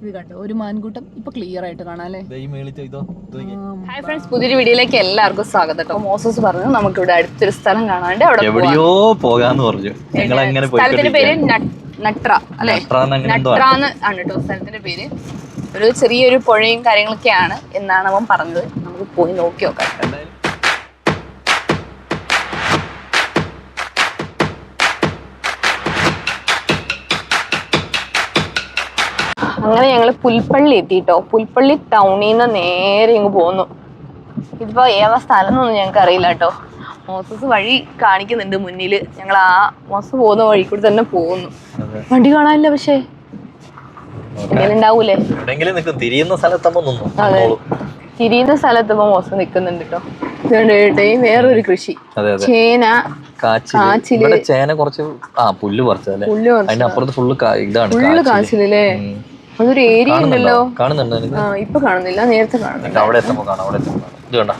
ഇത് കണ്ടോ? ഒരു മാൻകൂട്ടം ഇപ്പൊ ക്ലിയർ ആയിട്ട് കാണാം അല്ലേ? ഹായ് ഫ്രണ്ട്സ് പുതിയൊരു വീഡിയോയിലേക്ക് എല്ലാവർക്കും സ്വാഗതം കേട്ടോ. മോസസ് പറഞ്ഞു നമുക്ക് ഇവിടെ അടുത്തൊരു സ്ഥലം കാണാണ്ട് അവിടെ എവിടെയോ പോകാന്ന് പറഞ്ഞു. ഞങ്ങൾ അങ്ങനെ സ്ഥലത്തിന്റെ പേര് നട്ര അല്ലെ. നട്രാന്ന് ആണ് കേട്ടോ സ്ഥലത്തിന്റെ പേര്. ഒരു ചെറിയൊരു പുഴയും കാര്യങ്ങളൊക്കെയാണ് എന്നാണ് അവൻ പറഞ്ഞത്. നമുക്ക് പോയി നോക്കി നോക്കാം. അങ്ങനെ ഞങ്ങൾ പുൽപ്പള്ളി എത്തിയിട്ടോ പുൽപ്പള്ളി ടൗണിൽ നിന്ന് നേരെ ഇങ്ങ് പോന്നു. ഇതിപ്പോ ഏതാ സ്ഥലം എന്നൊന്നും ഞങ്ങൾക്ക് അറിയില്ല കേട്ടോ മോസസ് വഴി കാണിക്കുന്നുണ്ട് മുന്നിൽ ഞങ്ങൾ ആ മോസസ് പോകുന്ന വഴി കൂടി തന്നെ പോകുന്നു. വണ്ടി കാണാനില്ല പക്ഷേ. ഉണ്ടാവൂലേ? തിരിയുന്ന സ്ഥലത്താകുമ്പോ നിന്നു? അതെ. നിന്നോളൂ. തിരിയുന്ന സ്ഥലത്ത് ഇപ്പൊ മോസം നിക്കുന്നുണ്ട് കേട്ടോ വേറൊരു കൃഷി. ചേന. കാച്ചിൽ. ചേന കുറച്ച് ആ പുല്ല് പറിച്ചതല്ലേ. അതിന്റെ അപ്പുറത്ത് ഫുള്ള് ഇതാണ് ഫുള്ള് കാച്ചിലല്ലേ. അതൊരു ഏരിയ ഉണ്ടല്ലോ. കാണുന്നുണ്ടോ ഇപ്പൊ കാണുന്നില്ല നേരത്തെ കാണുന്നില്ല. അവിടെ എത്തുമ്പോ കാണാം അവിടെ എത്തുമ്പോ ഇത് കണ്ട?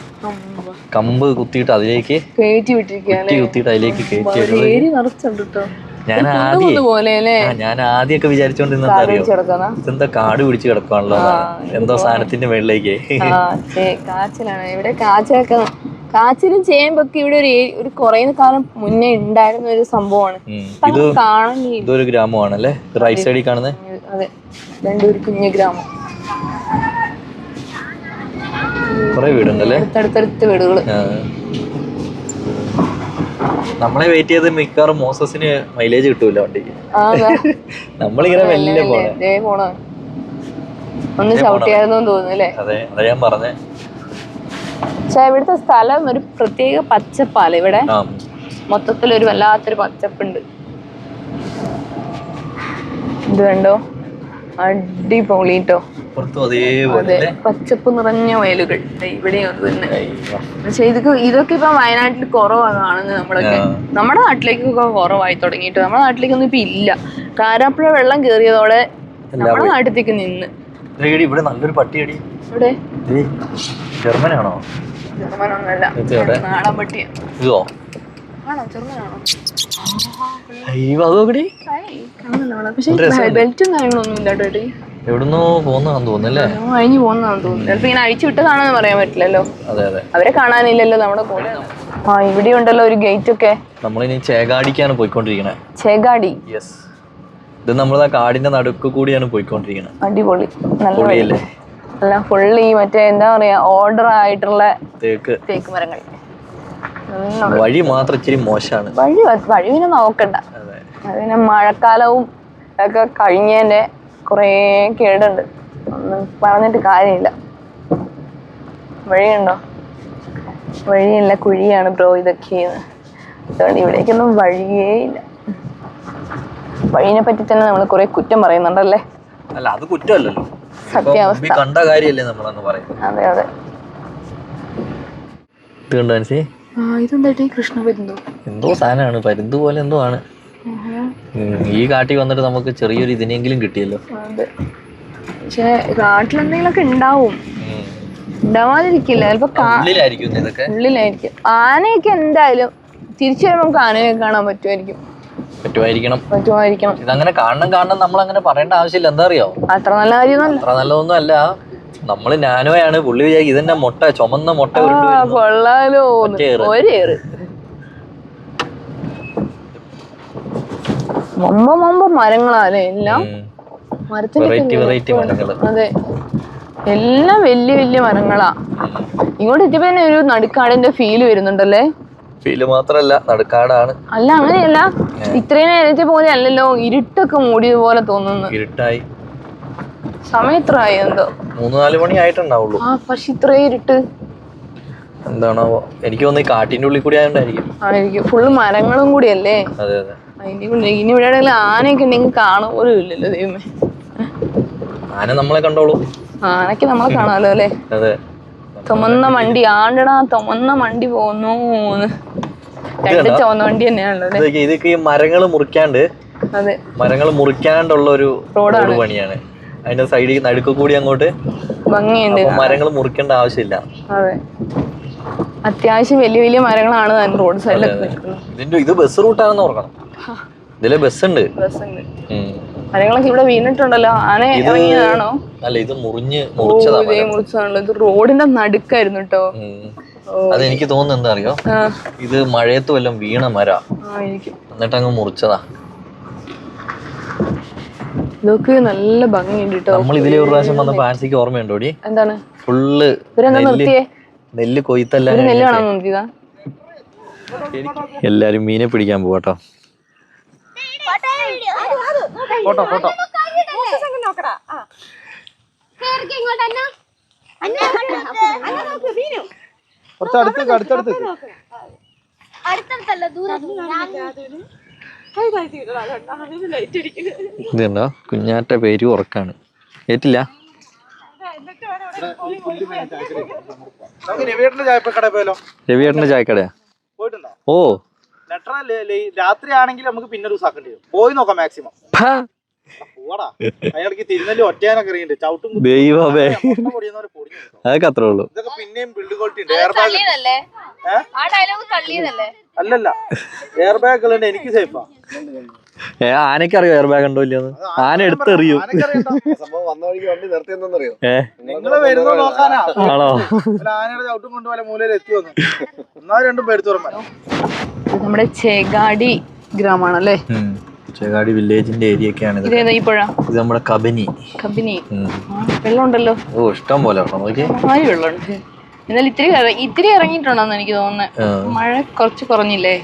കമ്പ് കുത്തിയിട്ട് അതിലേക്ക് കയറ്റി വിട്ടിരിക്കുകയാണ് കുത്തി കുത്തിയിട്ട് അതിലേക്ക് കയറ്റി നിറച്ചുണ്ട് കേട്ടോ ഞാൻ ആദ്യം ഞാൻ ആദ്യമൊക്കെ വിചാരിച്ചോണ്ടിരുന്നത് അറിയോ ഇതെന്താ കാട് പിടിച്ച് കിടക്കാണല്ലോ എന്തോ സാധനത്തിന്റെ മേളിലേക്ക്. കാച്ചിലാണ്. ഇവിടെ കാച്ചിലൊക്കെ കാച്ചിലും ചേമ്പൊക്കെ ഇവിടെ ഒരു ഒരു കുറെ കാലം മുന്നേ ഉണ്ടായിരുന്ന ഒരു സംഭവമാണ്. ഇതൊരു ഗ്രാമമാണ് ഇത് ഇതൊരു ഗ്രാമമാണല്ലേ? റൈറ്റ് സൈഡിൽ കാണുന്നത് അതെ. രണ്ടൂർ കുഞ്ഞു ഗ്രാമം. കുറെ വീടുണ്ടല്ലേ? അടുത്തടുത്ത് വീടുകൾ. നമ്മളെ വെയിറ്റ് ചെയ്ത് മിക്കവാറും മോസസിന് മൈലേജ് കിട്ടൂല വണ്ടിക്ക് നമ്മളിങ്ങനെ വലിയ പോണേ. ഒന്ന് ചവിട്ടിയായിരുന്നു തോന്നുന്നു അല്ലേ? അതെ അതാ ഞാൻ പറഞ്ഞേ. പക്ഷെ ഇവിടുത്തെ സ്ഥലം ഒരു പ്രത്യേക പച്ചപ്പാല ഇവിടെ? മൊത്തത്തിൽ ഒരു വല്ലാത്തൊരു പച്ചപ്പുണ്ട്. ഇത് കണ്ടോ? അടിപൊളി ട്ടോ. പുറത്തും അതേപോലെ അതെ പച്ചപ്പ് നിറഞ്ഞ വയലുകൾ. ഇവിടെ തന്നെ. പക്ഷെ ഇതൊക്കെ ഇതൊക്കെ ഇപ്പൊ വയനാട്ടിൽ കുറവാണ് കാണുന്നത് നമ്മളൊക്കെ. നമ്മുടെ നാട്ടിലേക്കൊക്കെ കുറവായി തുടങ്ങിയിട്ട്. നമ്മുടെ നാട്ടിലേക്കൊന്നും ഇപ്പൊ ഇല്ല. കാരാപ്പുഴ വെള്ളം കേറിയതോടെ നമ്മുടെ നാട്ടിലേക്ക് നിന്ന്. ഇവിടെ നല്ലൊരു പട്ടിയടി. ഇവിടെ ജർമ്മനാണോ? എവിടെ? നാടൻ പട്ടിയ. ഇതോ? ആണോ? ചെറുമനാണോ അയ്യോ അത് നോക്കടി. പക്ഷെ ബെൽറ്റും കാര്യങ്ങളൊന്നും ഇല്ല കേട്ടോ എവിടുന്നോ പോന്നാന്ന് തോന്നുന്നല്ലേ? അഴിഞ്ഞു പോകുന്നതാണെന്ന് തോന്നുന്നു. ചിലപ്പോ ഇങ്ങനെ അഴിച്ചു വിട്ടതാണെന്ന് പറയാൻ പറ്റില്ലല്ലോ. അതെ അതെ. അവരെ കാണാനില്ലല്ലോ നമ്മുടെ കൂടെ. ആ ഇവിടെ ഉണ്ടല്ലോ ഒരു ഗേറ്റ് ഒക്കെ നമ്മളിനി ചേകാടിക്കാണ് പോയിക്കൊണ്ടിരിക്കണേ. ചേകാടി യെസ് ഇത് നമ്മൾ ആ കാടിന്റെ നടുക്ക് കൂടിയാണ് പോയിക്കൊണ്ടിരിക്കുന്നത് അടിപൊളി. നല്ല അല്ല ഫുള്ള് ഈ മറ്റേ എന്താ പറയാ ഓർഡർ ആയിട്ടുള്ള തേക്ക്. തേക്ക് മരങ്ങൾ. വഴി മാത്രം ഇച്ചിരി മോശമാണ് വഴി വഴി പിന്നെ നോക്കണ്ട. പിന്നെ മഴക്കാലവും ഒക്കെ കഴിഞ്ഞതിന്റെ കുറേ കേടുണ്ട്. ഒന്നും പറഞ്ഞിട്ട് കാര്യമില്ല. വഴിയുണ്ടോ? വഴിയല്ല കുഴിയാണ് ബ്രോ ഇതൊക്കെ അതുകൊണ്ട് ഇവിടേക്കൊന്നും വഴിയേ ഇല്ല. വഴിനെ പറ്റി തന്നെ നമ്മൾ കുറെ കുറ്റം പറയുന്നുണ്ടല്ലേ? അല്ല അത് കുറ്റമല്ലല്ലോ. സത്യാവസ്ഥ. കണ്ട കാര്യമല്ലേ നമ്മളന്ന് പറയുന്നത്? അതെ അതെ. ഇത് കണ്ടോ ഇതെന്തായിട്ട് കൃഷ്ണ വരുന്നു? എന്തോ സാധനമാണ് പരുന്ത് പോലെ എന്തോ ആണ്. ഈ കാട്ടിൽ വന്നിട്ട് നമുക്ക് ചെറിയൊരു ഇതിനെങ്കിലും കിട്ടിയല്ലോ. പക്ഷെ കാട്ടിലെന്തെങ്കിലുമൊക്കെ ഉണ്ടാവും. ഉം. ഉണ്ടാവാതിരിക്കില്ല ചിലപ്പോ ഉള്ളിലായിരിക്കും ആനയൊക്കെ എന്തായാലും തിരിച്ചു വരുമ്പോൾ നമുക്ക് ആനയൊക്കെ കാണാൻ പറ്റുമായിരിക്കും. പറ്റുമായിരിക്കണം. പറ്റുമായിരിക്കണം. ഇതങ്ങനെ കാണണം കാണണം നമ്മൾ അങ്ങനെ പറയേണ്ട ആവശ്യമില്ല. എന്താ അറിയോ? അത്ര നല്ല കാര്യമൊന്നുമല്ല. അത്ര നല്ലതൊന്നും അല്ല നമ്മൾ നാനോയാണ്. പുള്ളി വിചാരിക്കും ഇതെന്നെ മുട്ട ചുമന്ന മുട്ട. കൊള്ളാലോ. ഒറ്റ ഏറ്. ഒരു ഏറ് മൊമ്പ മൊമ്പ മരങ്ങളാലേ എല്ലാം മരത്തിന്റെ അതെ. എല്ലാം വലിയ വലിയ മരങ്ങളാ. ഇങ്ങോട്ട് എത്തിയപ്പോ തന്നെ ഒരു നടുക്കാടിന്റെ ഫീൽ വരുന്നുണ്ടല്ലേ? ഫീൽ മാത്രല്ല നടുക്കാടാണ്. അല്ല അങ്ങനെയല്ല. ഇത്രയും നേരത്തെ പോലെ അല്ലല്ലോ. ഇരുട്ടൊക്കെ മൂടിയത് പോലെ തോന്നുന്നു. ഇരുട്ടായി. സമയം ഇത്ര ആയി എന്തോ? മൂന്ന് നാല് മണി ആയിട്ടുണ്ടാവുള്ളൂ. ആ പക്ഷെ ഇത്രയും ഇരുട്ട്. എന്താണോ എനിക്ക് തോന്നുന്നു ഈ കാട്ടിന്റെ ഉള്ളിൽ കൂടി ആയതുകൊണ്ടായിരിക്കും. ആയിരിക്കും. ഫുള്ള് മരങ്ങളും കൂടിയല്ലേ? അതെ അതെ. അതിന്റെ ഇനി ഇവിടെ ആനയൊക്കെ ഉണ്ടെങ്കിൽ കാണുക പോലും ഇല്ലല്ലോ ദൈവമേ. ആന നമ്മളെ കണ്ടോളൂ. ആനയ്ക്ക് നമ്മളെ കാണാലോ അല്ലേ? അതെ. ചുമന്ന വണ്ടി. ആണ്ടടാ ചുമന്ന വണ്ടി പോകുന്നു. രണ്ട് ചുവന്ന വണ്ടി തന്നെയാണല്ലോ അല്ലേ? ഇതൊക്കെ ഈ മരങ്ങൾ മുറിക്കാണ്ട് അതെ. മരങ്ങൾ മുറിക്കാണ്ടുള്ള ഒരു റോഡ് പണിയാണ്. അതിന്റെ സൈഡിൽ നടുക്ക് കൂടി അങ്ങോട്ട് ഭംഗിയുണ്ട്. മരങ്ങൾ മുറിക്കേണ്ട ആവശ്യമില്ല. അതെ. അത്യാവശ്യം വലിയ വലിയ മരങ്ങളാണ് തന്നെ റോഡ് സൈഡിലൊക്കെ ഇതിന്റെ ഇത് ബസ് റൂട്ടാണെന്ന് ഓർക്കണം. ഇതിലെ ബസ് ഉണ്ട്. ബസ് ഉണ്ട്. മരങ്ങളൊക്കെ ഇവിടെ വീണിട്ടുണ്ടല്ലോ. ആന ഇറങ്ങിയതാണോ? അല്ല ഇത് മുറിഞ്ഞ് മുറിച്ചതാണല്ലോ മുറിച്ചതാ ഇതേ റോഡിന്റെ നടുക്കായിരുന്നു കേട്ടോ അത് അതെനിക്ക് തോന്നുന്നു എന്താ അറിയോ? ഇത് മഴയത്ത് വല്ലതും വീണ മര. എന്നിട്ട് അങ്ങ് മുറിച്ചതാ. ഇതൊക്കെ നല്ല ഭംഗിയുണ്ട് കേട്ടോ നമ്മൾ ഇതിലെ ഒരു പ്രാവശ്യം വന്ന ഫാൻസിക്ക് ഓർമ്മയുണ്ടോടി എന്താണ് ഫുള്ള് നിർത്തിയേ നെല്ല് കൊയ്ത്തല്ല ഒരു നെല്ല് കാണാൻ നോക്കിയതാ എല്ലാരും മീനെ പിടിക്കാൻ പോവാട്ടോ ഫോട്ടോ ഫോട്ടോ കുറച്ച് അടുത്തേക്ക് അടുത്തടുത്തേക്ക് അടുത്തടുത്തല്ല ദൂരം ഇതുണ്ടോ കുഞ്ഞാറ്റ പേര് ഉറക്കാണ്. ഏറ്റില്ല നമുക്ക് രവിയേട്ടന്റെ ചായക്കടയാ? ഓ. ലെറ്റർ രാത്രി ആണെങ്കിൽ നമുക്ക് പിന്നെ ദിവസം ആക്കേണ്ടി വരും. പോയി നോക്കാം മാക്സിമം. അയാൾക്ക് തിരുനെല്ലി ഒറ്റയാനൊക്കെ അറിയുന്നുണ്ട് ചവിട്ടും കുത്തും. ദൈവമേ. അതൊക്കെ അത്രേ ഉള്ളൂ. ഇതൊക്കെ പിന്നെയും ബിൽഡ് ക്വാളിറ്റി ഉണ്ട്. എയർ ബാഗ് അല്ലല്ല. എയർ ബാഗ് ഉള്ളത് എനിക്ക് സേഫാ ഏ ആനയ്ക്ക് അറിയോ എയർ ബാഗ് ഉണ്ടോ ഇല്ലയോന്ന്? ആന എടുത്തെറിയൂ? സംഭവം വന്ന വഴിക്ക് വണ്ടി നിർത്തി എന്തെന്നറിയോ? ഏ? നിങ്ങൾ വരുന്നത് നോക്കാനാ? ആണോ? നമ്മുടെ ചേഗാടി ഗ്രാമാണല്ലേ ഉം. ചേകാടി വില്ലേജിന്റെ ഏരിയ ഒക്കെയാണ് ഇത് ഇതേതാ ഈ പുഴ? ഇത് നമ്മുടെ കബനി. കബനി. വെള്ളമുണ്ടല്ലോ. ഓ ഇഷ്ടം പോലെ വെള്ളം. വെള്ളമുണ്ട്. എന്നാലും ഇത്തിരി ഇത്തിരി ഇറങ്ങിയിട്ടുണ്ടെന്ന് എനിക്ക് തോന്നുന്നത് മഴ കുറച്ച് കുറഞ്ഞില്ലേ?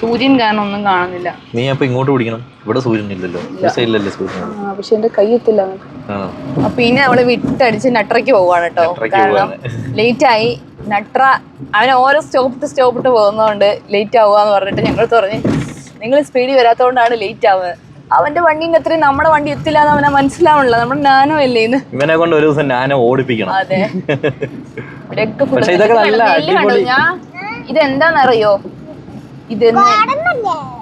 സൂര്യൻ കാരണം ഒന്നും കാണുന്നില്ല. നീ അപ്പൊ ഇങ്ങോട്ട് പിടിക്കണം? ഇവിടെ സൂര്യൻ ഇല്ലല്ലോ. സൈഡിലല്ലേ സൂര്യൻ പക്ഷെ എന്റെ കൈ എത്തില്ല. അപ്പൊ ഇനി അവളെ വിട്ടടിച്ച് നട്രയ്ക്ക് പോവാണ് കേട്ടോ. കാരണം ലേറ്റ് ആയി നട്ര അവൻ ഓരോ സ്റ്റോപ്പിട്ട് സ്റ്റോപ്പിട്ട് പോകുന്നതുകൊണ്ട് ലേറ്റ് ആവുക എന്ന് പറഞ്ഞിട്ട് ഞങ്ങൾ പറഞ്ഞ് നിങ്ങൾ സ്പീഡിൽ വരാത്തോണ്ടാണ് ലേറ്റ് ആവുന്നത്. അവന്റെ വണ്ടീന്റെ അത്രയും നമ്മുടെ വണ്ടി എത്തില്ല എന്ന് അവനെ മനസ്സിലാവണല്ലോ നമ്മുടെ നാനോ അല്ലേ ഇന്ന്. ഇവനെ കൊണ്ട് ഒരു ദിവസം നാനോ ഓടിപ്പിക്കണം. അതെ. ഞാൻ? ഇതെന്താന്നറിയോ? ഇത്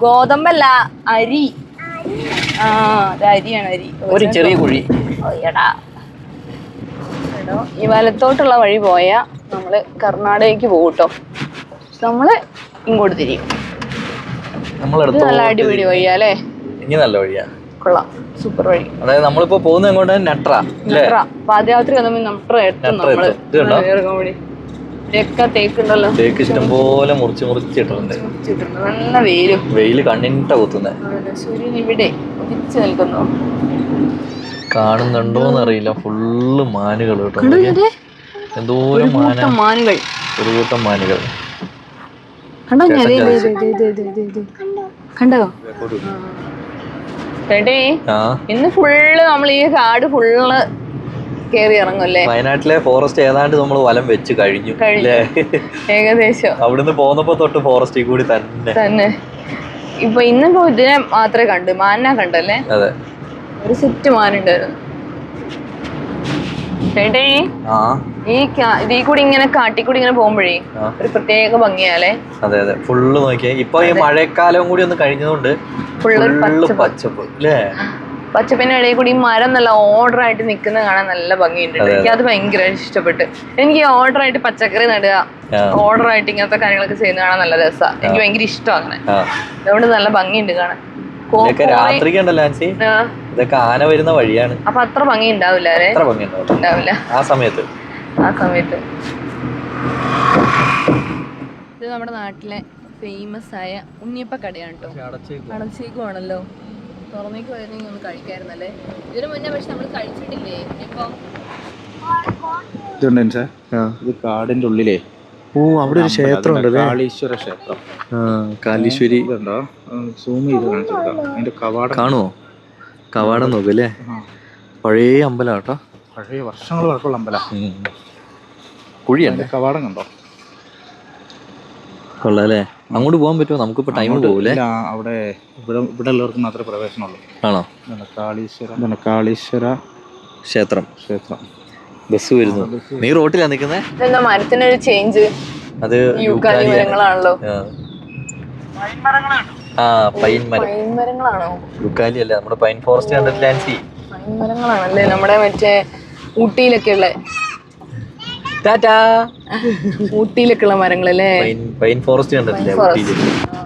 ഗോതമ്പല്ല അരി. ആ അത് അരിയാണ് അരി. ഒരു ചെറിയ കുഴി. എടാ. ഈ വലത്തോട്ടുള്ള വഴി പോയാ നമ്മൾ കർണാടകയ്ക്ക് പോകും കേട്ടോ നമ്മൾ ഇങ്ങോട്ട് തിരിയും. നമ്മളെടുത്തോ നല്ല അടിപൊളി വഴിയാ അല്ലേ? ഇനി നല്ല വഴിയാ. കൊള്ളാം. സൂപ്പർ വഴി. അതായത് നമ്മളിപ്പോ പോകുന്നത് എങ്ങോട്ട്? നട്ര അല്ലേ? നട്ര. പാദയാത്ര തേക്കുണ്ടല്ലോ. തേക്ക് ഇഷ്ടംപോലെ മുറിച്ച് മുറിച്ചിട്ടുണ്ട്. നല്ല വെയിലും. വെയിൽ കണ്ണിട്ട കുത്തുന്നേ. സൂര്യൻ ഇവിടെ ഉദിച്ചു നിൽക്കുന്നു. ഫുള്ള് മാനുകൾ കേട്ടോ. എന്തോരം മാനുകൾ. ഒരു കൂട്ടം മാനുകൾ. കണ്ടോ? ഞാൻ ദേ, ദേ, ദേ, ദേ, ദേ, ദേ, ദേ, ദേ. കണ്ടോ? ചേട്ടേ ആ. ഇന്ന് ഫുള്ള് നമ്മൾ ഈ കാട് ഫുള്ള് കേറി ഇറങ്ങുമല്ലേ വയനാട്ടിലെ ഫോറസ്റ്റ് ഏതാണ്ട് നമ്മൾ വലം വെച്ച് കഴിഞ്ഞു ഏകദേശം. അവിടുന്ന് പോന്നപ്പോ തൊട്ട് ഫോറസ്റ്റിൽ കൂടി തന്നെ. തന്നെ. ഇപ്പൊ ഇന്നിപ്പോ ഇതിനെ മാത്രമേ കണ്ടു മാനിനെ കണ്ടല്ലേ? അതെ. ഒരു സെറ്റ് മാനുണ്ടായിരുന്നു ചേട്ടേ ഈ ഇതിൽ കൂടി ഇങ്ങനെ കാട്ടിക്കൂടി ഇങ്ങനെ പോകുമ്പോഴേ. ഒരു പ്രത്യേക ഭംഗിയാലേ അതെ അതെ. ഫുള്ള് നോക്കിയേ. ഇപ്പൊ ഈ മഴക്കാലം കൂടി ഒന്ന് കഴിഞ്ഞതുകൊണ്ട് ഫുള്ള് പച്ചപ്പ്. അല്ലേ? പച്ചപ്പിന്റെ ഇടയിൽ കൂടി മരം നല്ല ഓർഡർ ആയിട്ട് നിൽക്കുന്നത് കാണാൻ നല്ല ഭംഗിയുണ്ട്. എനിക്ക് അത്. ഭയങ്കര ഇഷ്ടപ്പെട്ട്. എനിക്ക് ഓർഡർ ആയിട്ട് പച്ചക്കറി നടുക. ഓർഡർ ആയിട്ട് ഇങ്ങനത്തെ കാര്യങ്ങളൊക്കെ ചെയ്യുന്നത് കാണാൻ നല്ല രസമാണ് എനിക്ക് ഭയങ്കര ഇഷ്ടമാണ് അങ്ങനെ. അതുകൊണ്ട് നല്ല ഭംഗിയുണ്ട് കാണാൻ. ഇതൊക്കെ രാത്രി രാത്രിക്ക് ഉണ്ടല്ലോ ആൻസി ഇതൊക്കെ ആന വരുന്ന വഴിയാണ്. അപ്പൊ അത്ര ഭംഗി ഉണ്ടാവില്ല അത്ര എത്ര ഉണ്ടാവില്ല. ആ സമയത്ത്. ആ സമയത്ത്. ഇത് നമ്മുടെ നാട്ടിലെ ഫേമസ് ആയ ഉണ്ണിയപ്പ കടയാണ് കേട്ടോ അടച്ചേക്കുവാണല്ലോ. തുറന്നേക്ക് വരുന്നെങ്കിൽ ഒന്ന് കഴിക്കായിരുന്നല്ലേ? ഇതിനു മുന്നേ പക്ഷെ നമ്മൾ കഴിച്ചിട്ടില്ലേ? ഉണ്ണിയപ്പം ഇത് കാടിന്റെ ഉള്ളിലേ. ഓ അവിടെ ഒരു ക്ഷേത്രം ഉണ്ടല്ലേ കാളീശ്വര. ക്ഷേത്രം കാലീശ്വരി ഇതുണ്ടോ സൂം ചെയ്ത് അതിന്റെ കവാടം. കാണുമോ കവാടം നോക്കല്ലേ അല്ലേ? പഴയ അമ്പലം കേട്ടോ പഴയ വർഷങ്ങൾ പഴക്കമുള്ള അമ്പലം. കുഴിയുണ്ട്. കവാടം കണ്ടോ? കൊള്ളാല്ലേ? അങ്ങോട്ട് പോകാൻ പറ്റുമോ? നമുക്കിപ്പോ ടൈം പോകൂലേ അവിടെ ഇവിടെ ഇവിടെ ഉള്ളവർക്ക് മാത്രമേ പ്രവേശനമുള്ളൂ. ആണോ? കാളീശ്വര. കാളീശ്വര ക്ഷേത്രം. ക്ഷേത്രം. ബസ് വരുന്നു നീ റോട്ടിലാ നിക്കുന്നേ എന്താ മരത്തിനൊരു ചേഞ്ച് അത്. മരങ്ങളാണല്ലോ. ആ. പൈൻ മരം. യുക്കാലി അല്ല നമ്മുടെ പൈൻ ഫോറസ്റ്റ് കണ്ടിട്ട് ലാൻസി പൈൻ മരങ്ങളാണല്ലേ നമ്മുടെ മറ്റേ ഊട്ടിയിലൊക്കെ ഉള്ള ടാറ്റാ. ഊട്ടിയിലൊക്കെ ഉള്ള മരങ്ങളല്ലേ? പൈൻ ഫോറസ്റ്റ് കണ്ടിട്ടില്ലേ Pine forest. ഊട്ടിയിൽ.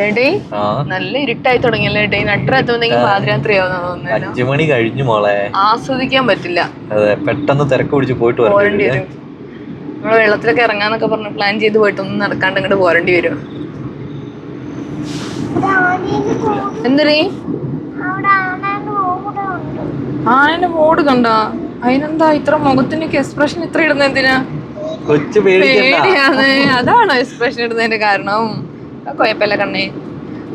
ചേട്ടേ നല്ല ഇരുട്ടായി തുടങ്ങിയല്ലേ ചേട്ടേ നട്ടര എത്തുമ്പോഴത്തേക്കും തോന്നുന്നു. അഞ്ചു മണി കഴിഞ്ഞു മോളെ. ആസ്വദിക്കാൻ പറ്റില്ല. അതെ പെട്ടെന്ന് തിരക്ക് പിടിച്ച് പോയിട്ട് പോരേണ്ടി വരും നമ്മൾ വെള്ളത്തിലൊക്കെ ഇറങ്ങാന്നൊക്കെ പറഞ്ഞ് പ്ലാൻ ചെയ്ത് പോയിട്ടൊന്നും നടക്കാണ്ട് ഇങ്ങോട്ട് പോരേണ്ടി വരും. എന്തരീ ആനന്റെ മോഡ് കണ്ടാ? അതിനെന്താ ഇത്ര മുഖത്തിനൊക്കെ എക്സ്പ്രഷൻ ഇത്ര ഇടുന്ന എന്തിനാ? കൊച്ചു പേടിയാണ്. അതാണോ എക്സ്പ്രഷൻ ഇടുന്നതിന്റെ കാരണം. കുഴപ്പമില്ല കണ്ണേ.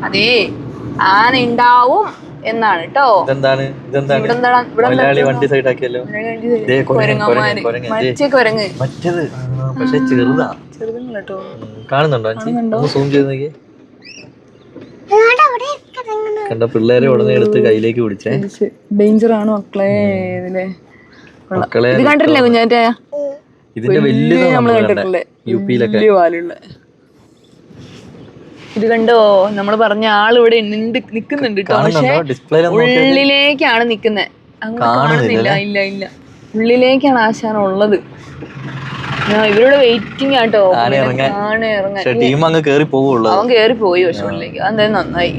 അതേ ആന ഉണ്ടാവും എന്നാണ് കേട്ടോ വണ്ടി സൈഡ് ആക്കിയല്ലോ. മറ്റേത്. പക്ഷെ ചെറുതാ. കാണുന്നുണ്ടോ സൂം ചെയ്ത് കണ്ട പിള്ളേരെ ഉടനെ എടുത്ത് കയ്യിലേക്ക് പിടിച്ചേ. ഡേഞ്ചർ ആണ് മക്കളെ ഇതിലെ. കൊള്ളാം. മക്കളെ ഇത് കണ്ടിട്ടില്ലേ കുഞ്ഞാറ്റ? ഇതിന്റെ വലിയ നമ്മൾ കണ്ടിട്ടില്ലേ? യു പിയിലൊക്കെ ഇത് കണ്ടോ? നമ്മൾ പറഞ്ഞ ആൾ ഇവിടെ ഉണ്ട് നിക്കുന്നുണ്ട് കേട്ടോ പക്ഷെ ഉള്ളിലേക്കാണ് നിക്കുന്നത് അങ്ങനെ കാണുന്നില്ല ഇല്ല ഇല്ല. ഉള്ളിലേക്കാണ് ആശാൻ ഉള്ളത്. ഇവരുടെ വെയിറ്റിംഗ് ആട്ടോ ആന ഇറങ്ങാൻ. അങ്ങ് കേറി പോവുള്ളൂ. അവൻ കേറി പോയി പക്ഷെ ഉള്ളിലേക്ക്. അതെന്തായാലും നന്നായി.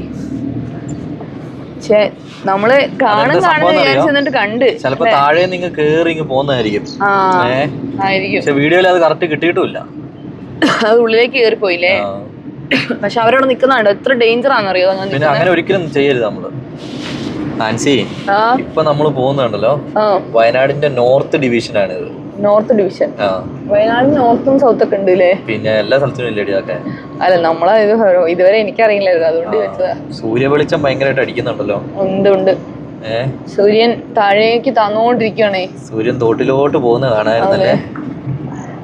പക്ഷെ നമ്മൾ കാണും അതെന്താ കാണും സംഭവം വിചാരിച്ചു എന്നിട്ട് കണ്ട്. ചിലപ്പോ താഴെ നിങ്ങൾ കേറി ഇങ്ങ് പോകുന്നതായിരിക്കും ആയിരിക്കും. പക്ഷെ വീഡിയോയിൽ അത് കറക്റ്റ് കിട്ടിയിട്ടില്ല അത് ഉള്ളിലേക്ക് കേറി പോയില്ലേ. പക്ഷെ അവരവിടെ നിക്കുന്നുണ്ട് എത്ര ഡേഞ്ചർ ആണെന്നറിയോ പിന്നെ അങ്ങനെ ഒരിക്കലും ചെയ്യരുത് നമ്മൾ. ആൻസി ഇപ്പൊ നമ്മൾ പോകുന്നുണ്ടല്ലോ. വയനാടിന്റെ നോർത്ത് ഡിവിഷൻ ഇത്. North division. ആ. വയനാട് നോർത്തും സൗത്ത് ഒക്കെ ഉണ്ട് പിന്നെ എല്ലാ സ്ഥലത്തും ഇല്ലടിയൊക്കെ അല്ല നമ്മളെ ഇത് ഇതുവരെ എനിക്കറിയില്ലായിരുന്നു. അതുകൊണ്ട് ചോദിച്ചതാ. സൂര്യ വെളിച്ചം ഭയങ്കരമായിട്ട് അടിക്കുന്നുണ്ടല്ലോ. ഉണ്ട് ഉണ്ട്. സൂര്യൻ താഴേക്ക് തന്നുകൊണ്ടിരിക്കുകയാണേ സൂര്യൻ തോട്ടിലോട്ട് പോകുന്ന കാണായിരുന്നല്ലേ?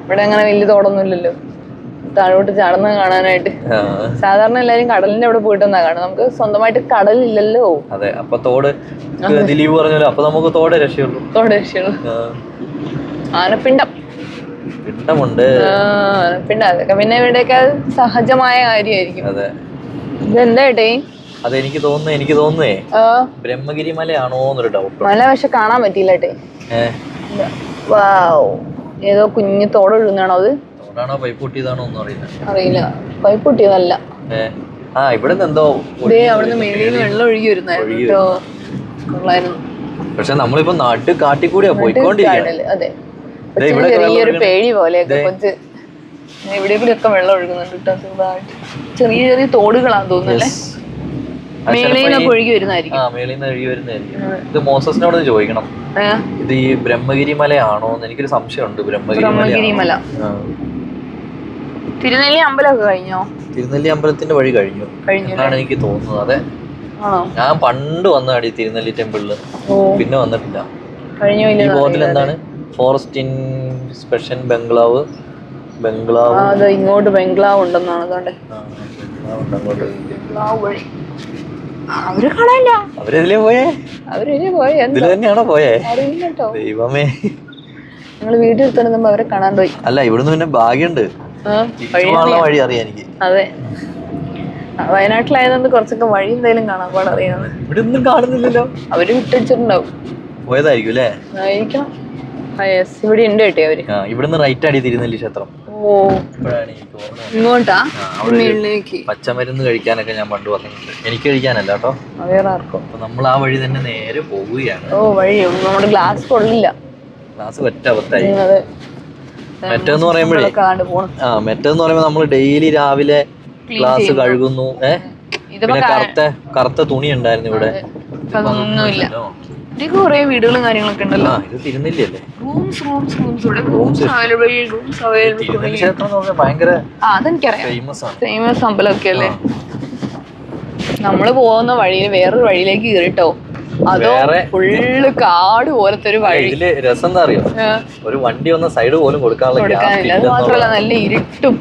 ഇവിടെ അങ്ങനെ വലിയ തോടൊന്നും ഇല്ലല്ലോ. താഴോട്ട് ചാടുന്നത് കാണാനായിട്ട്. സാധാരണ എല്ലാരും കടലിന്റെ അവിടെ പോയിട്ടെന്നാ കാണുന്നത് നമുക്ക് സ്വന്തമായിട്ട് കടലില്ലല്ലോ. അതെ അപ്പൊ തോട് ദിലീപ് പറഞ്ഞല്ലോ അപ്പൊ നമുക്ക് തോടെ രക്ഷയുള്ളൂ. തോടെ രക്ഷയുള്ളൂ. ആനപ്പിണ്ടം. പിണ്ടമുണ്ട്. ആനപ്പിണ്ടം. അതൊക്കെ പിന്നെ ഇവിടെയൊക്കെ സഹജമായ കാര്യമായിരിക്കും അതെ. ഇതെന്തായിട്ടേ അത് എനിക്ക് തോന്നുന്നു എനിക്ക് തോന്നുന്നേ ബ്രഹ്മഗിരി മലയാണോ എന്നൊരു ഡൗട്ട് മല പക്ഷെ കാണാൻ പറ്റിയില്ല ഏട്ടേ. ഏഹ് ഏതോ കുഞ്ഞു തോട് ഒഴുകുന്നാണോ അത്? തോടാണോ പൈപ്പ് പൊട്ടിയതാണോ ഒന്നും അറിയില്ല. അറിയില്ല. പൈപ്പ് പൊട്ടിയതല്ല ആ ഇവിടെ എന്തോ അവിടുന്ന് മേലിൽ നിന്ന് വെള്ളം ഒഴുകി വരുന്നായിരുന്നു കേട്ടോ കൊള്ളായിരുന്നു. പക്ഷെ നമ്മളിപ്പോ നാട്ട് കാട്ടി കൂടിയാ പോയിക്കൊണ്ടിരിക്കുന്നത് അതെ. ദേ കൊച്ചിന് ഇവിടെയൊക്കെ ഒരു ചെറിയൊരു. പേടി പോലെയൊക്കെ ദേ. കൊച്ച് ഇവിടെ കൂടി ഒക്കെ വെള്ളം ഒഴുകുന്നുണ്ട് കേട്ടോ ചെറുതായിട്ട്. ചെറിയ ചെറിയ തോടുകളാന്ന് തോന്നുന്നല്ലേ ഇത് മോസസിനോട് ചോദിക്കണം. ഇത് ഈ ബ്രഹ്മഗിരി മലയാണോ എന്ന് എനിക്കൊരു സംശയമുണ്ട് ബ്രഹ്മഗിരി മല. തിരുനെല്ലി അമ്പലമൊക്കെ കഴിഞ്ഞോ? തിരുനെല്ലി അമ്പലത്തിന്റെ വഴി കഴിഞ്ഞു. എന്നാണ് എനിക്ക് തോന്നുന്നത്. അതെ. ഞാൻ പണ്ട് വന്നതാടി തിരുനെല്ലി ടെമ്പിളിൽ. പിന്നെ വന്നിട്ടില്ല. ഈ ബോർഡിൽ എന്താണ്? Forest in special bungalow. Bungalow ഇങ്ങോട്ട് ബംഗ്ലാവ് ഉണ്ടെന്നാണ്. അവർ കാണാനില്ല. അവരെതിലേ പോയേ? അവരെതിലേ പോയേ? ഇതിൽ തന്നെയാണോ പോയേ? ദൈവമേ. ഞങ്ങൾ വീട്ടിൽ എടുത്തോണ്ടുമ്പോ അവരെ കാണാൻ പോയി. അല്ല ഇവിടുന്ന് പിന്നെ തിരിച്ചു വഴി അറിയാം എനിക്ക്. അതെ. വയനാട്ടിലായതുകൊണ്ട് കുറച്ചൊക്കെ വഴി എന്തായാലും കാണാൻ പാടറിയാണ് അറിയാവുന്നത് ഇവിടെ ഒന്നും കാണുന്നില്ലല്ലോ. അവർ വിട്ടടിച്ചിട്ടുണ്ടാവും പോയതായിരിക്കും അല്ലേ? ആയിരിക്കണം. ഇവിടെ ഉണ്ട് കേട്ടോ അവർ. ഇവിടുന്ന് റൈറ്റ് അടി തിരുനെല്ലി ക്ഷേത്രം? ഓ. ഇങ്ങോട്ടാ? മുകളിലേക്ക് പച്ചമരുന്ന് കഴിക്കാനൊക്കെ ഞാൻ പണ്ട് പറഞ്ഞിട്ടുണ്ട്. എനിക്ക് കഴിക്കാനല്ല കേട്ടോ. വേറെ ആർക്കും. അപ്പൊ നമ്മൾ ആ വഴി തന്നെ നേരെ പോവുകയാണ്. ഓ വഴി. നമ്മുടെ ഗ്ലാസ് കൊള്ളില്ല ഗ്ലാസ് ഒറ്റ അവസ്ഥായി അതെ. മറ്റേന്ന് പറയുമ്പോഴേ ആ മെറ്റെന്ന് പറയുമ്പോ നമ്മൾ ഡെയിലി രാവിലെ ഗ്ലാസ് കഴുകുന്നു ഏ? ഇതിപ്പോ പിന്നെ കറുത്ത കറുത്ത തുണി ഉണ്ടായിരുന്നു ഇവിടെ ഇപ്പൊ അതൊന്നുമില്ല. ഇല്ലല്ലോ. ഇതിക്ക് കുറെ വീടുകളും കാര്യങ്ങളൊക്കെ ഉണ്ടല്ലോ. ആ ഇത് തിരുനെല്ലിയല്ലേ? റൂംസ് റൂംസ് റൂംസ് ഇവിടെ rooms available rooms available Thirunelli ക്ഷേത്രം എന്ന് പറഞ്ഞാൽ ഭയങ്കര ആ അതെനിക്കറിയാം. ഫേമസ് ആണ്. ഫേമസ് അമ്പലമൊക്കെ അല്ലേ? നമ്മൾ പോകുന്ന വഴിയിൽ വേറൊരു വഴിയിലേക്ക് കയറിട്ടോ അതോ ഫുള്ള് കാട് പോലത്തെ ഒരു വഴി? ഇതിൽ രസം എന്താ അറിയോ ഒരു വണ്ടി വന്ന സൈഡ് പോലും കൊടുക്കാനുള്ള അത്. മാത്രല്ല നല്ല ഇരുട്ടും.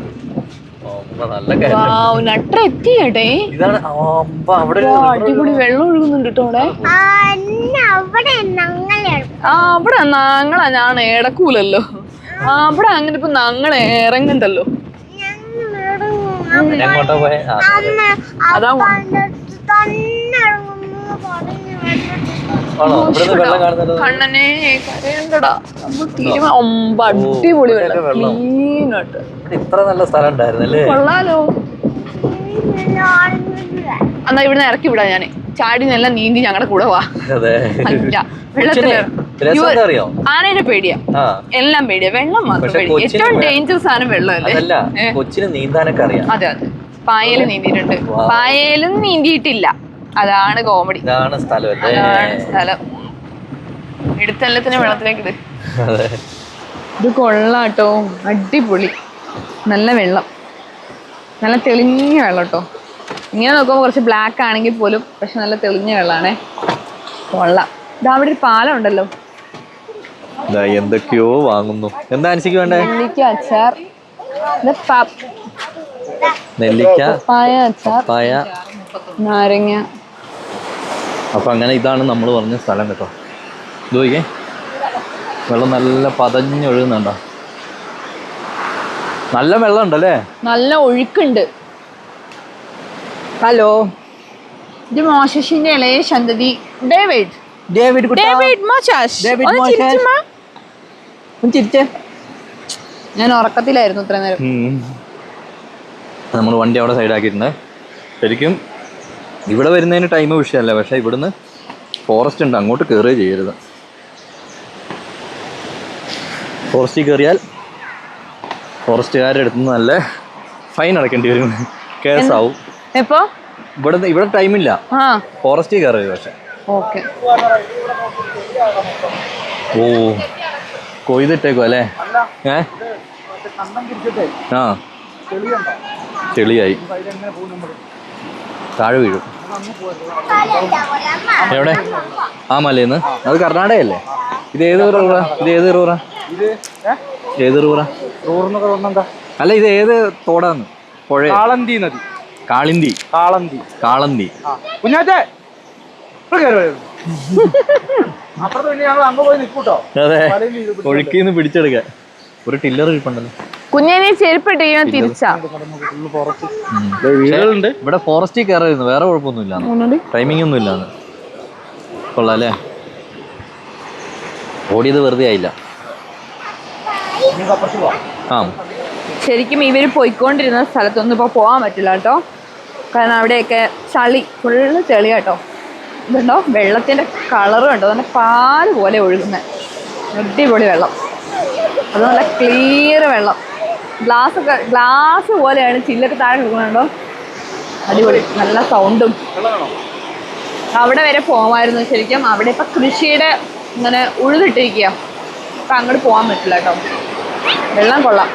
എത്തി അടിപൊളി വെള്ളം ഒഴുകുന്നുണ്ട് കേട്ടോ അവിടെ. ആ അവിടെ ഞങ്ങളെ ആ അവിടെ ഞങ്ങളാ ഞാൻ ഇടക്കൂലല്ലോ ആ അവിടെ അങ്ങനെ ഇപ്പൊ ഞങ്ങൾ ഇറങ്ങണ്ടല്ലോ. അതാ കണ്ണനെ കരയണ്ടടാ. അടിപൊളി വെള്ളം. ഇത്ര നല്ല സ്ഥലം ഉണ്ടായിരുന്നല്ലേ കൊള്ളാലോ. എന്നാ ഇവിടുന്ന് ഇറക്കി വിടാ ഞാൻ. ചാടി നല്ല നീന്തി ഞങ്ങളുടെ കൂടെ വാ. ആനേനെ പേടിയാ. എല്ലാം പേടിയാ. വെള്ളം മാത്രം ഏറ്റവും ഡേഞ്ചർ ഡേഞ്ചറസ് സാധനം വെള്ളമല്ലേ. കൊച്ചിന് നീന്താനൊക്കെ അറിയാം. അതെ അതെ. പായൽ നീന്തിയിട്ടുണ്ട്. പായലും നീന്തിയിട്ടില്ല. അതാണ് കോമഡി ഇതാണ് സ്ഥലം അതാണ് സ്ഥലം. എടുത്തല്ലത്തിന് വെള്ളത്തിലേക്ക് ഇത് ഇത് കൊള്ളാട്ടോ. അടിപൊളി. നല്ല വെള്ളം. നല്ല തെളിഞ്ഞ വെള്ളം കേട്ടോ ഇങ്ങനെ നോക്കുമ്പോൾ കുറച്ച് ബ്ലാക്ക് ആണെങ്കിൽ പോലും പക്ഷെ നല്ല തെളിഞ്ഞ വെള്ളമാണേ കൊള്ളാം. ഇതാ അവിടെ ഒരു പാലം ഉണ്ടല്ലോ. എന്തൊക്കെയോ വാങ്ങുന്നു. എന്താ അനുസരിക്ക് വേണ്ടേ? നെല്ലിക്ക അച്ചാർ. നെല്ലിക്ക പപ്പായ അച്ചാർ. പായ നാരങ്ങ. അപ്പൊ അങ്ങനെ ഇതാണ് നമ്മൾ പറഞ്ഞ സ്ഥലം കേട്ടോ. ഇത് നോക്കിയേ. വെള്ളം നല്ല പതഞ്ഞൊഴുകുന്നുണ്ടോ നല്ല വെള്ളം ഉണ്ടല്ലേ നല്ല ഒഴുക്കുണ്ട്. ഹലോ. ഇത് മോശിന്റെ ഇളയ സന്തതി ഡേവിഡ്. David David. ചിരിച്ചുമ്മാ. ചിരിച്ചേ ഞാൻ ഉറക്കത്തിലായിരുന്നു ഇത്ര നേരം. നമ്മൾ വണ്ടി അവിടെ സൈഡാക്കിയിട്ടുണ്ട് ശരിക്കും ഇവിടെ വരുന്നതിന് ടൈം വിഷയമല്ല പക്ഷേ ഇവിടുന്ന് ഫോറസ്റ്റ് ഉണ്ട് അങ്ങോട്ട് കയറുകയേ ചെയ്യരുത്. ഫോറസ്റ്റിൽ കയറിയാൽ ഫോറസ്റ്റുകാരുടെ അടുത്ത് നിന്ന് നല്ല ഫൈൻ അടക്കേണ്ടി വരും. കേസാവും എപ്പോ? ഇവിടെ ഇവിടെ ടൈമില്ല ആ. ഫോറസ്റ്റിൽ കയറരുത് പക്ഷെ. ഓക്കെ. ഓ കൊയ്തിട്ടേക്കോ അല്ലേ? ഏ? ആ. ചെളിയായി. താഴെ വീഴും. എവിടെ? ആ മലയിന്ന്. അത് കർണാടകയല്ലേ? ഇത് ഏത് റൂറ? ഇത് ഏത് റൂറ? ഏത് റൂറ? റൂറെന്നൊക്കെ പറഞ്ഞെന്താ അല്ല ഇത് ഏത് തോടാന്ന്? പുഴ കാളന്തി നദി. കാളിന്തി. കാളന്തി. കാളന്തി. കുഞ്ഞാറ്റേ. അപ്പുറത്ത് പിന്നെ ഞങ്ങൾ അങ്ങ് പോയി നിൽക്കൂട്ടോ. അതെ. ഒഴുക്കിന്ന് പിടിച്ചെടുക്കാൻ. ഒരു ടില്ലർ ഇരിപ്പുണ്ടല്ലോ. കുഞ്ഞിനെ ചെരുപ്പിട്ട് ഇങ്ങനെ തിരിച്ചാ. വീടുകളുണ്ട്. ഇവിടെ ഫോറസ്റ്റിൽ കയറായിരുന്നു വേറെ കുഴപ്പമൊന്നുമില്ല ടൈമിംഗ് ഒന്നും ഇല്ലാന്ന്. കൊള്ളാം അല്ലേ? ഓടിയത് വെറുതെ ആയില്ല. ആ. ശരിക്കും ഇവർ പോയിക്കൊണ്ടിരുന്ന സ്ഥലത്തൊന്നും ഇപ്പോൾ പോകാൻ പറ്റില്ല കേട്ടോ. കാരണം അവിടെയൊക്കെ ചളി ഫുള്ള് ചെളി കേട്ടോ ഇതുണ്ടോ? വെള്ളത്തിന്റെ കളറും ഉണ്ടോ നല്ല പാൽ പോലെ ഒഴുകുന്നത് അടിപൊളി വെള്ളം. അത് നല്ല ക്ലിയർ വെള്ളം ഗ്ലാസ് ഗ്ലാസ് പോലെയാണ് ചില്ലൊക്കെ താഴെ കൊടുക്കുന്നുണ്ടോ അടിപൊളി നല്ല സൗണ്ടും അവിടെ വരെ പോകാമായിരുന്നു ശരിക്കും. അവിടെ ഇപ്പം കൃഷിയുടെ ഇങ്ങനെ ഉഴുതിട്ടിരിക്കുക അപ്പം അങ്ങോട്ട് പോകാൻ പറ്റില്ല കേട്ടോ. വെള്ളം കൊള്ളാം.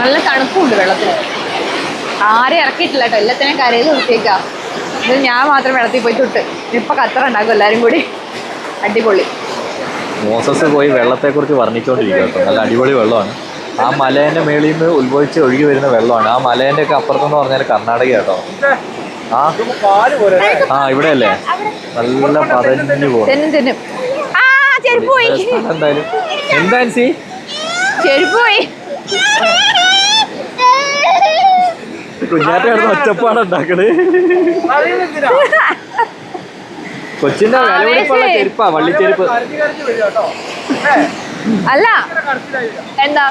നല്ല തണുപ്പുണ്ട് വെള്ളത്തിൽ ആരെ ഇറക്കിയിട്ടില്ല കേട്ടോ. എല്ലാത്തിനെയും കരയിൽ നിർത്തിയേക്കാം ഇത് ഞാൻ മാത്രം വെള്ളത്തിൽ പോയി തൊട്ട് ഇപ്പം കത്തറുണ്ടാക്കും എല്ലാവരും കൂടി. അടിപൊളി. മോസസ് പോയി വെള്ളത്തെ കുറിച്ച് കേട്ടോ. നല്ല അടിപൊളി വെള്ളമാണ്. ആ മലേന്റെ മേളിൽ നിന്ന് ഉത്ഭവിച്ച് ഒഴുകി വരുന്ന വെള്ളമാണ്. ആ മലേന്റെ ഒക്കെ അപ്പുറത്തെന്ന് പറഞ്ഞാൽ കർണാടക കേട്ടോ. ആ പാൽ പോലെ ആ ഇവിടെ അല്ലേ നല്ല പതഞ്ഞു പോകും തെന്നും തെന്നും. ആ ചെരുപ്പ് പോയി. എന്തായാലും? എന്താ സി കുഞ്ഞാറ്റ കിടന്ന് ഒറ്റപ്പാട് ഉണ്ടാക്കണ്. കൊച്ചിന്റെ വില പിടിപ്പുള്ള ആവേശേ. ചെരുപ്പാ വള്ളിച്ചെരുപ്പ് അല്ല എന്താ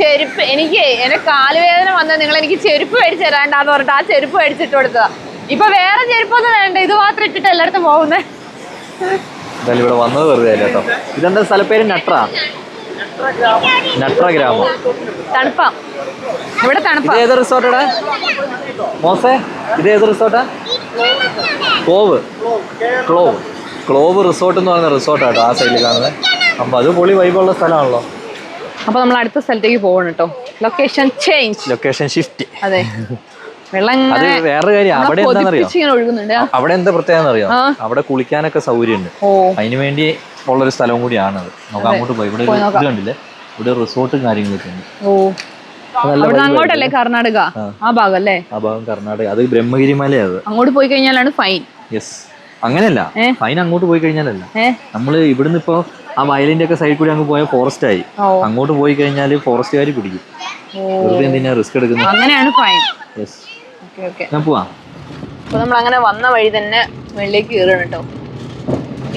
ചെരുപ്പ് എനിക്ക് എന്റെ കാലുവേദന വന്ന നിങ്ങൾ എനിക്ക് ചെരുപ്പ് മേടിച്ച് തരാണ്ടാന്ന് പറഞ്ഞിട്ട് ആ ചെരുപ്പ് മേടിച്ചിട്ട് കൊടുത്തതാ. ഇപ്പൊ വേറെ ചെരുപ്പൊന്നും വേണ്ട ഇത് മാത്രം ഇട്ടിട്ട് എല്ലായിടത്തും പോകുന്നേ. ഇവിടെ വന്നത് വെറുതെ കേട്ടോ ഇതെന്താ സ്ഥലപ്പേര് നട്ര? നട്ര ഗ്രാമം. തണുപ്പാ. ഇവിടെ തണുപ്പാ? ഏത് റിസോർട്ടാ മോസേ ഇത് ഏത് റിസോർട്ടാ ക്ലോവ്. ക്ലോവ്. ക്ലോവ് റിസോർട്ട് എന്ന് പറയുന്ന റിസോർട്ടാട്ടോ ആ സൈഡിൽ കാണുന്നത് അപ്പം അത് പൊളി വൈബുള്ള സ്ഥലമാണല്ലോ അപ്പൊ നമ്മൾ അടുത്ത സ്ഥലത്തേക്ക് പോകണം കേട്ടോ ലൊക്കേഷൻ ചേഞ്ച് ലൊക്കേഷൻ ഷിഫ്റ്റ് അതെ. വെള്ളം അത് വേറെ കാര്യം. അവിടെ എന്താണെന്നറിയോ. അവിടെ എന്താ പ്രത്യേകത അറിയാം? അവിടെ കുളിക്കാനൊക്കെ സൗകര്യമുണ്ട്. ഉണ്ട് അതിന് വേണ്ടി ഉള്ളൊരു സ്ഥലവും കൂടിയാണത് നമുക്ക് അങ്ങോട്ട് പോയി. ഇവിടെ ഒരു ഇത് കണ്ടില്ലേ ഇവിടെ റിസോർട്ടും കാര്യങ്ങളൊക്കെ ഉണ്ട്. ഓ. അവിടെ അങ്ങോട്ടല്ലേ കർണാടക? ആ. ഭാഗം അല്ലേ ആ ഭാഗം കർണാടക. അത് ബ്രഹ്മഗിരി മലയത് അങ്ങോട്ട് പോയി കഴിഞ്ഞാലാണ് ഫൈൻ യെസ് അങ്ങനെയല്ല. ഫൈൻ അങ്ങോട്ട് പോയി കഴിഞ്ഞാലല്ല. നമ്മൾ ഇവിടുന്ന് ഇപ്പൊ ആ വയലിന്റെ ഒക്കെ സൈഡിൽ കൂടി അങ്ങ് പോയ ഫോറസ്റ്റ് ആയി. അങ്ങോട്ട് പോയി കഴിഞ്ഞാൽ ഫോറസ്റ്റുകാർ പിടിക്കും. വെറുതെ എന്തിനാ റിസ്ക് എടുക്കുന്നത്? അങ്ങനെയാണ് ഫൈൻ യെസ് ഓക്കെ ഓക്കെ ഞാൻ പോവാ. അപ്പൊ നമ്മൾ അങ്ങനെ വന്ന വഴി തന്നെ വെള്ളിലേക്ക് കയറുകയാണ് കേട്ടോ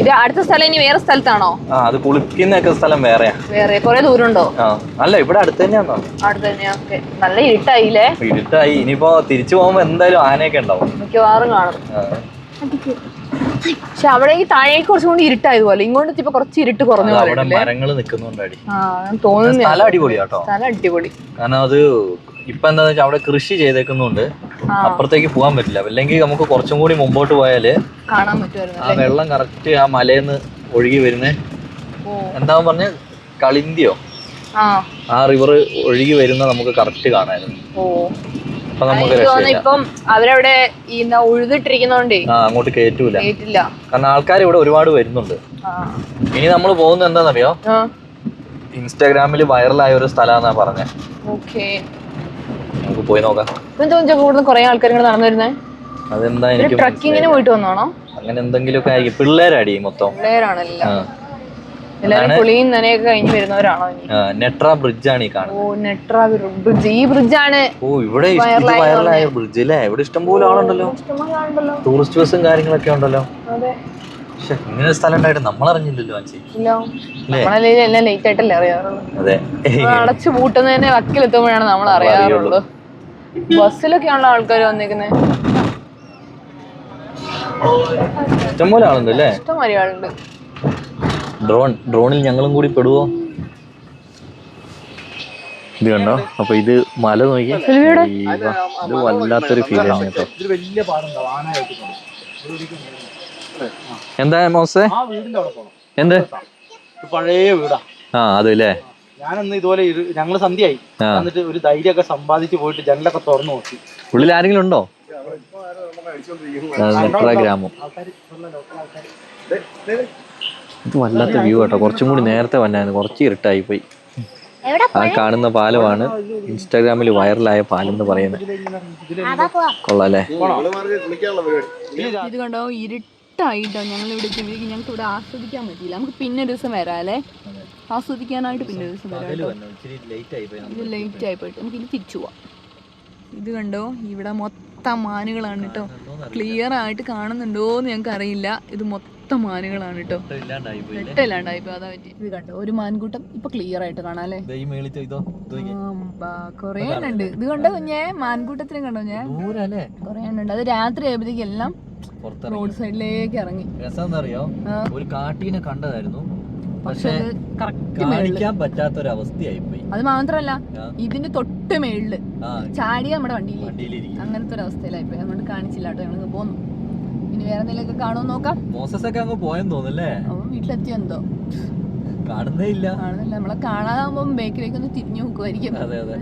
ഇത് അടുത്ത സ്ഥലം ഇനി വേറെ സ്ഥലത്താണോ? ആ അത് കുളിക്കുന്നൊക്കെ സ്ഥലം വേറെയാ. വേറെ കുറെ ദൂരമുണ്ടോ? അല്ല ഇവിടെ അടുത്ത് തന്നെയാണോ അടുത്ത് തന്നെയാ നല്ല ഇരുട്ടായില്ലേ? ഇരുട്ടായി. ഇനിയിപ്പോ തിരിച്ചു പോകുമ്പോ എന്തായാലും ആനയൊക്കെ ഉണ്ടാവും. മിക്കവാറും കാണും. പക്ഷെ അവിടെ ഈ താഴേക്ക് കുറച്ചും കൂടി ഇരുട്ടായതുപോലെ. ഇങ്ങോട്ട് ഇപ്പൊ കുറച്ച് ഇരുട്ട് കുറഞ്ഞു മരങ്ങൾ നിൽക്കുന്നുണ്ട് സ്ഥലം അടിപൊളി. കാരണം അത് ഇപ്പൊ എന്താന്ന് വെച്ചാൽ അവിടെ കൃഷി ചെയ്തേക്കുന്നുണ്ട്. അപ്പുറത്തേക്ക് പോകാൻ പറ്റില്ല. അല്ലെങ്കിൽ നമുക്ക് കുറച്ചും കൂടി മുമ്പോട്ട് പോയാൽ കാണാൻ ആ വെള്ളം കറക്റ്റ് ആ മലയിന്ന് ഒഴുകി വരുന്നേ. എന്താ പറഞ്ഞ കളിന്തിയോ? ആ. റിവർ ഒഴുകി വരുന്ന നമുക്ക് കറക്റ്റ് കാണായിരുന്നു. അപ്പൊ നമുക്ക് ഇപ്പം അവരവിടെ ഈ ഉഴുതിട്ടിരിക്കുന്നോണ്ടേ. ആ അങ്ങോട്ട് കേറ്റൂല. കാരണം ആൾക്കാർ ഇവിടെ ഒരുപാട് വരുന്നുണ്ട്. ഇനി നമ്മൾ പോകുന്നത് എന്താണെന്നറിയോ ഇൻസ്റ്റാഗ്രാമിൽ വൈറലായ ഒരു സ്ഥലമാണെന്നാ പറഞ്ഞേ. നമുക്ക് പോയി നോക്കാം. കൂടുതൽ കുറെ ആൾക്കാർ നടന്നു വരുന്നേ? അതെന്താ എനിക്ക് ട്രക്കിങ്ങിന് പോയിട്ട് വന്നാണോ അങ്ങനെ എന്തെങ്കിലുമൊക്കെ ആയിരിക്കും. പിള്ളേരടി മൊത്തം. നെട്ര ബ്രിഡ്ജാണ് ഈ കാണുന്നത്. ബ്രിഡ്ജ്. ബ്രിഡ്ജാണ് ഓ ഇവിടെ വൈറലായ ബ്രിഡ്ജ് അല്ലേ? ഇവിടെ ഇഷ്ടംപോലെ ആളുണ്ടല്ലോ. ഇഷ്ടമാണല്ലോ ടൂറിസ്റ്റ് ബസ്സും കാര്യങ്ങളൊക്കെ ഉണ്ടല്ലോ. പക്ഷെ ഇങ്ങനെ ഒരു സ്ഥലം ഉണ്ടായിട്ട് നമ്മൾ അറിഞ്ഞില്ലല്ലോ ആൻസി ഇല്ല നമ്മളല്ലേ എല്ലാം ലേറ്റ് ആയിട്ടല്ലേ അറിയാറുള്ളൂ. അതെ. അടച്ചു പൂട്ടുന്നതിനെ വക്കിലെത്തുമ്പോഴാണ് നമ്മൾ അറിയാറുള്ളൂ ബസ്സിലൊക്കെയാണല്ലോ ആൾക്കാർ വന്നിരിക്കുന്നത് ഇഷ്ടംപോലെ ആളുണ്ട് അല്ലേ? ഇഷ്ടംപോലെ ആളുണ്ട്. ഡ്രോൺ ഡ്രോണിൽ ഞങ്ങളും കൂടി പെടുവോ? ഇത് കണ്ടോ? അപ്പൊ ഇത് മല നോക്കി. ഇത് വല്ലാത്തൊരു ഫീൽ ആണ് കേട്ടോ. എന്താ മോസേ? എന്ത്? പഴയ വീടാ. ആ അതെ അല്ലേ? ഞാനന്ന് ഇതുപോലെ ഞങ്ങൾ ഞങ്ങൾ സന്ധ്യയായി. എന്നിട്ട് ഒരു ധൈര്യമൊക്കെ സമ്പാദിച്ച് പോയിട്ട് ജനലൊക്കെ തുറന്നു നോക്കി. ഉള്ളിൽ ആരെങ്കിലും ഉണ്ടോ? ഗ്രാമം. ഇത് വല്ലാത്ത വ്യൂ കേട്ടോ. കുറച്ചും കൂടി നേരത്തെ വന്നായിരുന്നു. കുറച്ച് ഇരുട്ടായി പോയി. എവിടെ ആ കാണുന്ന പാലമാണ്. ഇൻസ്റ്റാഗ്രാമിൽ വൈറലായ പാലം എന്ന് പറയുന്നത്. കൊള്ളാം അല്ലേ? ഇവളുമാർക്ക് കുളിക്കാനുള്ള പരിപാടി. ഇത് കണ്ടോ? ഇരുട്ടായിട്ടോ ഞങ്ങൾ ഇവിടെ ജീവിക്കും ഞങ്ങൾക്ക് ഇവിടെ ആസ്വദിക്കാൻ പറ്റിയില്ല. നമുക്ക് പിന്നെ ഒരു ദിവസം വരാം അല്ലേ? ആസ്വദിക്കാനായിട്ട് പിന്നെ ഒരു ദിവസം വരാം. ഇത് ലേറ്റ് ആയി പോയിട്ട് നമുക്ക് ഇനി തിരിച്ചു പോവാം. ഇത് കണ്ടോ? ഇവിടെ മൊത്തം മാനുകളാണ് കേട്ടോ. ക്ലിയർ ആയിട്ട് കാണുന്നുണ്ടോ എന്ന് ഞങ്ങൾക്ക് അറിയില്ല ഇത് മൊത്തം മാനുകളാണ് കേട്ടോ. വെട്ടമില്ലാണ്ടായി പോയി അതാ പറ്റി. ഇത് കണ്ടോ? ഒരു മാൻകൂട്ടം ഇപ്പൊ ക്ലിയർ ആയിട്ട് കാണാം അല്ലേ? കൊറേ ഉണ്ട് ഇത് കണ്ടോ കുഞ്ഞേ? മാൻകൂട്ടത്തിനെ കണ്ടോ ഞാൻ കൊറേ ഉണ്ട് അത് രാത്രി ആയപ്പോഴത്തേക്ക് എല്ലാം റോഡ് സൈഡിലേക്ക് ഇറങ്ങി. രസം എന്താ അറിയോ ഒരു കാട്ടീനെ കണ്ടതായിരുന്നു. പക്ഷെ പക്ഷെ അത് കറക്റ്റ് മേളിൽ. കാണിക്കാൻ പോയി അത് മാത്രല്ല. ഇതിന്റെ തൊട്ട് മേളിൽ ചാടിയ നമ്മുടെ വണ്ടിയിൽ അങ്ങനത്തെ ഒരു അവസ്ഥയിലായി പോയി അതുകൊണ്ട് കാണിച്ചില്ല കേട്ടോ. ഞങ്ങൾ പോന്നു. ഇനി വേറെ എന്തെങ്കിലുമൊക്കെ കാണുമോ നോക്കാം. മോസസ് ഒക്കെ അങ്ങ് പോയെന്ന് തോന്നുന്നല്ലേ? അവൻ വീട്ടിലെത്തിയോ എന്തോ? കാണുന്നേ ഇല്ല. കാണുന്നില്ല. നമ്മളെ കാണാതാകുമ്പോൾ ബേക്കിലേക്ക് ഒന്ന് തിരിഞ്ഞു നോക്കുമായിരിക്കും അതെ അതെ.